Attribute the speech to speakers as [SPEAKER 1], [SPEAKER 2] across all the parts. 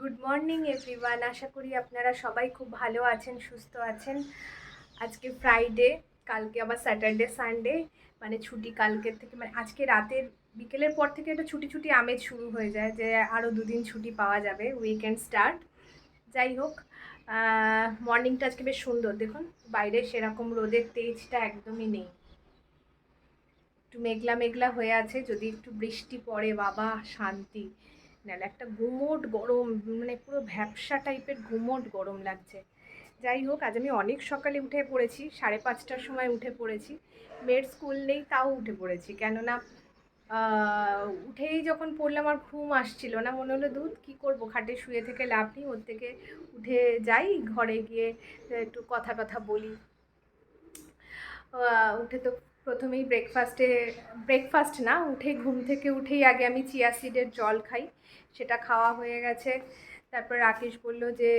[SPEAKER 1] Good morning everyone আশা করি আপনারা সবাই খুব ভালো আছেন, সুস্থ আছেন। আজকে ফ্রাইডে কালকে আবার স্যাটারডে সানডে মানে ছুটি কালকের থেকে মানে আজকে রাতের, বিকেলের পর থেকে একটা ছুটি ছুটি আমেজ শুরু হয়ে যায় যে আরও দুদিন ছুটি পাওয়া যাবে উইকেন্ড স্টার্ট যাই হোক মর্নিংটা আজকে বেশ সুন্দর। দেখুন, বাইরে সেরকম রোদের তেজটা একদমই নেই। একটু মেঘলা মেঘলা হয়ে আছে, যদি একটু বৃষ্টি পড়ে, বাবা, শান্তি। নাহলে একটা গুমোট গরম মানে পুরো ভ্যাপসা টাইপের গুমোট গরম লাগছে। যাই হোক, আজ আমি অনেক সকালে উঠে পড়েছি, সাড়ে পাঁচটার সময় উঠে পড়েছি। মেয়ের স্কুল নেই, তাও উঠে পড়েছি। কেননা উঠেই যখন পড়লাম, আমার ঘুম আসছিল না। মনে হলো, দুধ, কী করব? খাটে শুয়ে থেকে লাভ নেই, ওর থেকে উঠে যাই, ঘরে গিয়ে একটু কথা কথা বলি উঠে তো প্রথমেই ব্রেকফাস্টে ব্রেকফাস্ট না, উঠে ঘুম থেকে উঠেই আগে আমি চিয়া সিডের জল খাই, সেটা খাওয়া হয়ে গেছে। তারপর রাকেশ বলল যে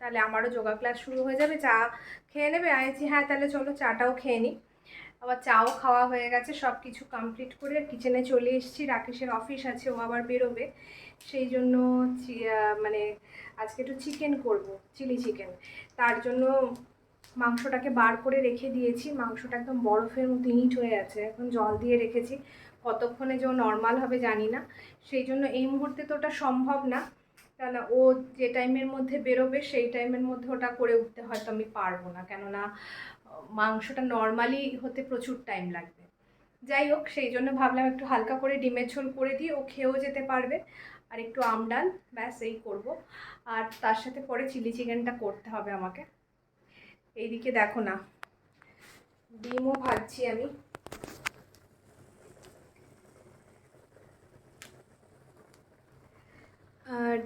[SPEAKER 1] তাহলে আমারও যোগা ক্লাস শুরু হয়ে যাবে, চা খেয়ে নেবে? আছি হ্যাঁ তাহলে চলো চাটাও খেয়ে নিই আবার চাও খাওয়া হয়ে গেছে সব কিছু কমপ্লিট করে কিচেনে চলে এসেছি। রাকেশের অফিস আছে, ও আবার বেরোবে। সেই জন্য মানে আজকে একটু চিকেন করব চিলি চিকেন তার জন্য মাংসটাকে বার করে রেখে দিয়েছি। মাংসটা একদম বরফের মতো ইট হয়ে আছে। এখন জল দিয়ে রেখেছি। কতক্ষণে যে নর্মাল হবে জানি না। সেই জন্য এই মুহূর্তে তো ওটা সম্ভব না। কেন ও যে টাইমের মধ্যে বেরোবে, সেই টাইমের মধ্যে ওটা করে উঠতে হয়তো আমি পারব না। কেননা, মাংসটা নর্মালি হতে প্রচুর টাইম লাগবে। যাই হোক, সেই জন্য ভাবলাম একটু হালকা করে ডিমের ঝোল করে দিই। ও খেয়েও যেতে পারবে। আর একটু আমডাল ব্যাস এই করব। আর তার সাথে পরে চিলি চিকেনটা করতে হবে আমাকে। এইদিকে দেখো না। ডিমও ভাজছি আমি।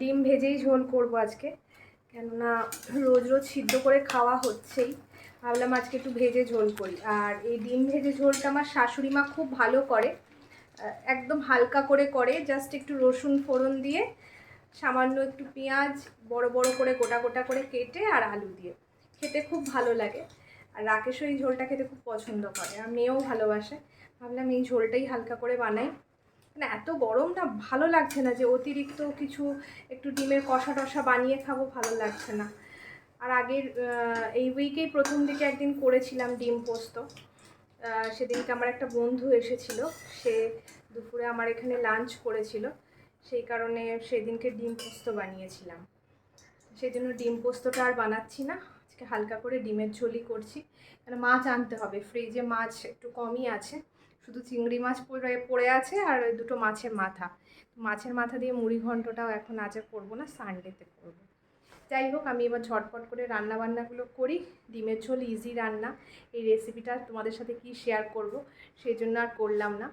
[SPEAKER 1] ডিম ভেজেই ঝোল করব আজকে। কেননা রোজ রোজ সিদ্ধ করে খাওয়া হচ্ছেই। ভাবলাম আজকে একটু ভেজে ঝোল করি। আর এই ডিম ভেজে ঝোলটা আমার শাশুড়ি মা খুব ভালো করে। একদম হালকা করে করে জাস্ট একটু রসুন ফোড়ন দিয়ে সামান্য একটু পেঁয়াজ বড় বড় করে গোটা গোটা করে কেটে আর আলু দিয়ে। খেতে খুব ভালো লাগে। আর রাকেশও এই ঝোলটা খেতে খুব পছন্দ করে, আর মেয়েও ভালোবাসে। ভাবলাম এই ঝোলটাই হালকা করে বানাই। মানে এত গরম না, ভালো লাগছে না যে অতিরিক্ত কিছু একটু ডিমের কষা টষা বানিয়ে খাব, ভালো লাগছে না। আর আগের এই উইকেই প্রথম দিকে একদিন করেছিলাম ডিম পোস্ত। সেদিনকে আমার একটা বন্ধু এসেছিল, সে দুপুরে আমার এখানে লাঞ্চ করেছিল। সেই কারণে সেদিনকে ডিম পোস্ত বানিয়েছিলাম। সেই জন্য ডিম পোস্তটা আর বানাচ্ছি না। আজকে হালকা করে ডিমের ঝোলই করছি। কারণ মাছ আনতে হবে। ফ্রিজে মাছ একটু কমই আছে। শুধু চিংড়ি মাছ পড়ে পড়ে আছে আর ওই দুটো মাছের মাথা। মাছের মাথা দিয়ে মুড়ি ঘন্টটাও এখন আজ আর করব না, সানডেতে করব। যাই হোক, আমি এবার ঝটপট করে রান্না বান্নাগুলো করি। ডিমের ঝোল ইজি রান্না। এই রেসিপিটা তোমাদের সাথে কি শেয়ার করব, সেই জন্য আর করলাম না।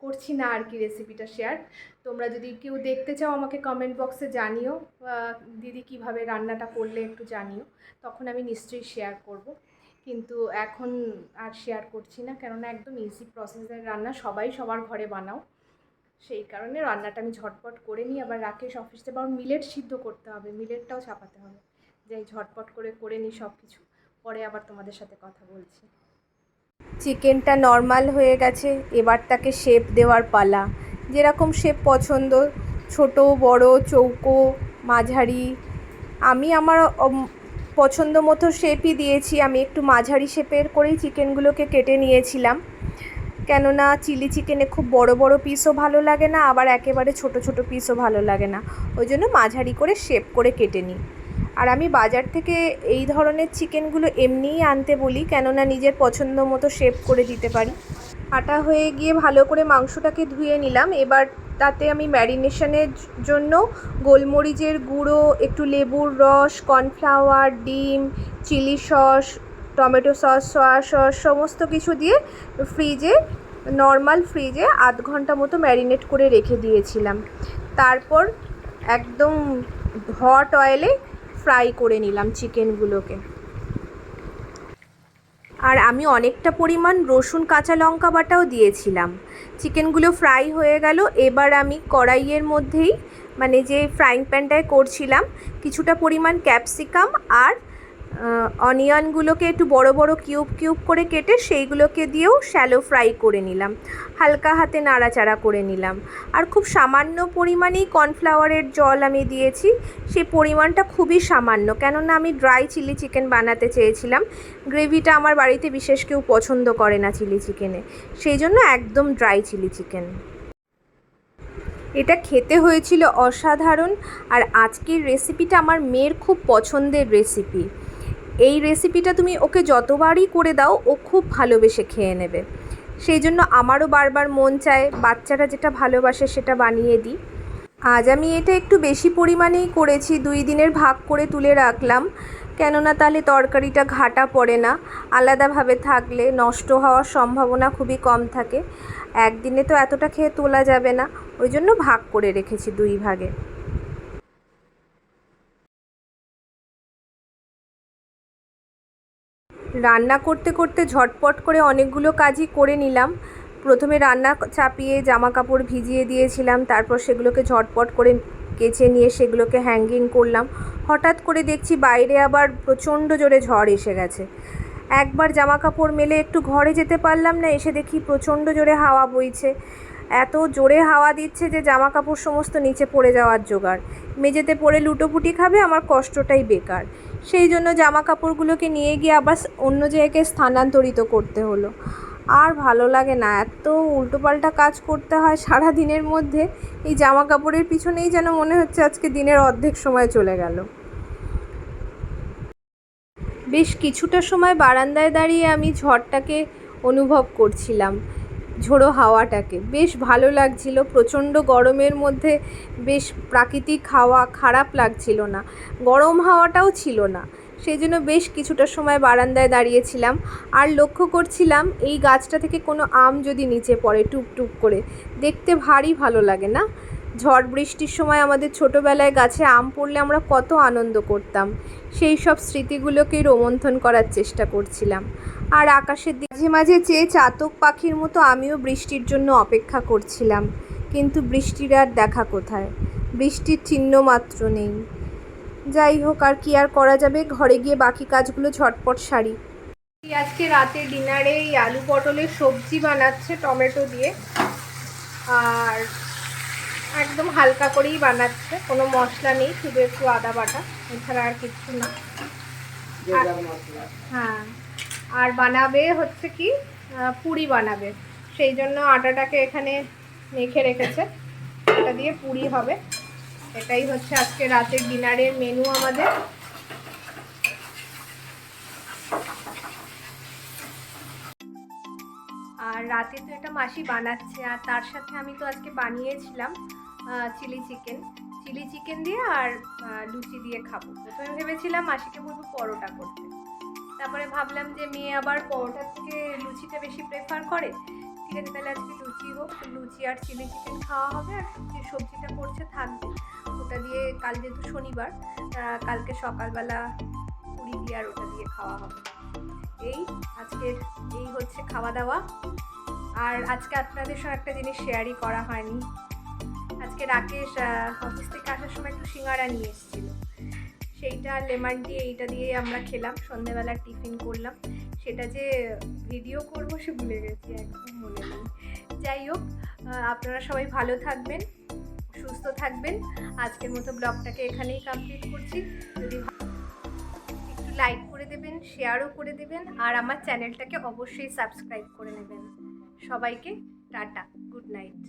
[SPEAKER 1] করছি না আর কি রেসিপিটা শেয়ার তোমরা যদি কেউ দেখতে চাও আমাকে কমেন্ট বক্সে জানিও। দিদি কীভাবে রান্নাটা করলে একটু জানিও। তখন আমি নিশ্চয়ই শেয়ার করব। কিন্তু এখন আর শেয়ার করছি না, কেননা একদম ইজি প্রসেসের রান্না। সবাই সবার ঘরে বানাও। সেই কারণে রান্নাটা আমি ঝটপট করে নিই। আবার রাকেশ অফিসে বা মিলেট সিদ্ধ করতে হবে। মিলেটটাও চাপাতে হবে। যাই, ঝটপট করে করে নিই সব কিছু পরে আবার তোমাদের সাথে কথা বলছি। চিকেনটা নর্মাল হয়ে গেছে এবার তাকে শেপ দেওয়ার পালা। যেরকম শেপ পছন্দ, ছোট, বড়, চৌকো, মাঝারি। আমি আমার পছন্দ মতো শেপই দিয়েছি। আমি একটু মাঝারি শেপের করেই চিকেনগুলোকে কেটে নিয়েছিলাম। কেননা চিলি চিকেনে খুব বড় বড় পিসও ভালো লাগে না, আবার একেবারে ছোট ছোট পিসও ভালো লাগে না। ওই জন্য মাঝারি করে শেপ করে কেটে নিই। আর আমি বাজার থেকে এই ধরনের চিকেনগুলো এমনিই আনতে বলি, কেননা নিজের পছন্দ মতো শেপ করে দিতে পারি। কাটা হয়ে গিয়ে ভালো করে মাংসটাকে ধুয়ে নিলাম। এবার তাতে আমি ম্যারিনেশনের জন্য গোলমরিচের গুঁড়ো, একটু লেবুর রস কর্নফ্লাওয়ার ডিম chilli sauce tomato sauce soya sauce সমস্ত কিছু দিয়ে ফ্রিজে নর্মাল ফ্রিজে আধ ঘণ্টা মতো ম্যারিনেট করে রেখে দিয়েছিলাম। তারপর একদম হট অয়েলে ফ্রাই করে নিলাম চিকেনগুলোকে আর আমি অনেকটা পরিমাণ রসুন, কাঁচা লঙ্কা বাটাও দিয়েছিলাম। চিকেনগুলো ফ্রাই হয়ে গেল, এবার আমি কড়াইয়ের মধ্যেই মানে যে ফ্রাইং প্যানটায় করছিলাম, কিছুটা পরিমাণ ক্যাপসিকাম আর অনিয়নগুলোকে একটু বড় বড় কিউব কিউব করে কেটে সেইগুলোকে দিয়েও শ্যালো ফ্রাই করে নিলাম। হালকা হাতে নাড়াচাড়া করে নিলাম। আর খুব সামান্য পরিমাণেই কর্নফ্লাওয়ারের জল আমি দিয়েছি। সেই পরিমাণটা খুবই সামান্য, কেননা আমি ড্রাই চিলি চিকেন বানাতে চেয়েছিলাম। গ্রেভিটা আমার বাড়িতে বিশেষ কেউ পছন্দ করে না চিলি চিকেনে। সেই জন্য একদম ড্রাই চিলি চিকেন। এটা খেতে হয়েছিল অসাধারণ। আর আজকের রেসিপিটা আমার মেয়ের খুব পছন্দের রেসিপি। এই রেসিপিটা তুমি ওকে যতবারই করে দাও, ও খুব ভালোবেসে খেয়ে নেবে। সেই জন্য আমারও বারবার মন চায় বাচ্চারা যেটা ভালোবাসে সেটা বানিয়ে দিই। আজ আমি এটা একটু বেশি পরিমাণেই করেছি, দুই দিনের ভাগ করে তুলে রাখলাম। কেননা তাহলে তরকারিটা ঘাটা পড়ে না, আলাদাভাবে থাকলে নষ্ট হওয়ার সম্ভাবনা খুবই কম থাকে। একদিনে তো এতটা খেয়ে তোলা যাবে না, ওই জন্য ভাগ করে রেখেছি দুই ভাগে। রান্না করতে করতে ঝটপট করে অনেকগুলো কাজই করে নিলাম। প্রথমে রান্না চাপিয়ে জামা কাপড় ভিজিয়ে দিয়েছিলাম, তারপর সেগুলোকে ঝটপট করে কেচে নিয়ে সেগুলোকে হ্যাঙ্গিং করলাম। হঠাৎ করে দেখছি বাইরে আবার প্রচণ্ড জোরে ঝড় এসে গেছে। একবার জামা কাপড় মেলে একটু ঘরে যেতে পারলাম না, এসে দেখি প্রচণ্ড জোরে হাওয়া বইছে। এত জোরে হাওয়া দিচ্ছে যে জামা কাপড় সমস্ত নিচে পড়ে যাওয়ার জোগাড়। মেঝেতে পড়ে লুটোপুটি খাবে, আমার কষ্টটাই বেকার। সেই জন্য জামা কাপড়গুলোকে নিয়ে গিয়ে আবার অন্য জায়গায় স্থানান্তরিত করতে হলো। আর ভালো লাগে না, এত উল্টোপাল্টা কাজ করতে হয় সারা দিনের মধ্যে। এই জামা কাপড়ের পিছনেই যেন মনে হচ্ছে আজকে দিনের অর্ধেক সময় চলে গেল। বেশ কিছুটা সময় বারান্দায় দাঁড়িয়ে আমি ঝড়টাকে অনুভব করছিলাম। ঝোড়ো হাওয়াটাকে। বেশ ভালো লাগছিল। প্রচণ্ড গরমের মধ্যে বেশ প্রাকৃতিক হাওয়া খারাপ লাগছিল না। গরম হাওয়াটাও ছিল না। সেই জন্য বেশ কিছুটা সময় বারান্দায় দাঁড়িয়েছিলাম। আর লক্ষ্য করছিলাম, এই গাছটা থেকে কোনো আম যদি নিচে পড়ে টুপ টুপ করে, দেখতে ভারী ভালো লাগে না? ঝড় বৃষ্টির সময় আমাদের ছোটোবেলায় গাছে আম পড়লে আমরা কত আনন্দ করতাম। সেই সব স্মৃতিগুলোকে রোমন্থন করার চেষ্টা করছিলাম। আর আকাশের মাঝে মাঝে চেয়ে চাতক পাখির মতো আমিও বৃষ্টির জন্য অপেক্ষা করছিলাম। কিন্তু বৃষ্টির আর দেখা কোথায়? বৃষ্টির চিহ্ন মাত্র নেই। যাই হোক আর কি আর করা যাবে? ঘরে গিয়ে বাকি কাজগুলো ঝটপট সারি। আজকে রাতে ডিনারে এই আলু পটলের সবজি বানাচ্ছে টমেটো দিয়ে। আর একদম হালকা করেই বানাচ্ছে। কোনো মশলা নেই শুধু একটু আদা বাটা। এছাড়া আর কিছু না। হ্যাঁ। আর বানাবে হচ্ছে কি পুরি বানাবে। সেই জন্য আটাটাকে এখানে মেখে রেখেছে। এটা দিয়ে পুরি হবে। এটাই হচ্ছে আজকে রাতের ডিনারের মেনু আমাদের। আর রাতে তো এটা মাসি বানাচ্ছে, আর তার সাথে আমি তো আজকে বানিয়েছিলাম চিলি চিকেন। চিলি চিকেন দিয়ে আর লুচি দিয়ে খাব। প্রথমে ভেবেছিলাম মাসিকে বলব পরোটা করতে। তারপরে ভাবলাম যে মেয়ে আবার পরোটার থেকে লুচিটা বেশি প্রেফার করে। ঠিক আছে, তাহলে আজকে লুচি হোক, লুচি আর চিলি চিকেন খাওয়া হবে আর যে সবজিটা করছে থাকবে। ওটা দিয়ে কাল যেহেতু শনিবার কালকে সকালবেলা পুরি দিয়ে আর ওটা দিয়ে খাওয়া হবে। এই আজকের, এই হচ্ছে খাওয়া দাওয়া আর আজকে আপনাদের সঙ্গে একটা জিনিস শেয়ারই করা হয়নি। আজকে রাকেশ অফিস থেকে আসার সময় একটু সিঙ্গারা নিয়ে এসেছিল। সেইটা লেমন দিয়ে এইটা দিয়ে আমরা খেলাম সন্ধেবেলা টিফিন করলাম। সেটা যে ভিডিও করব সে ভুলে গেছি, একদম মনে নেই। যাই হোক আপনারা সবাই ভালো থাকবেন, সুস্থ থাকবেন। আজকের মতো ব্লগটাকে এখানেই কমপ্লিট করছি। যদি একটু লাইক করে দেবেন শেয়ারও করে দেবেন, আর আমার চ্যানেলটাকে অবশ্যই সাবস্ক্রাইব করে নেবেন। সবাইকে টাটা গুড নাইট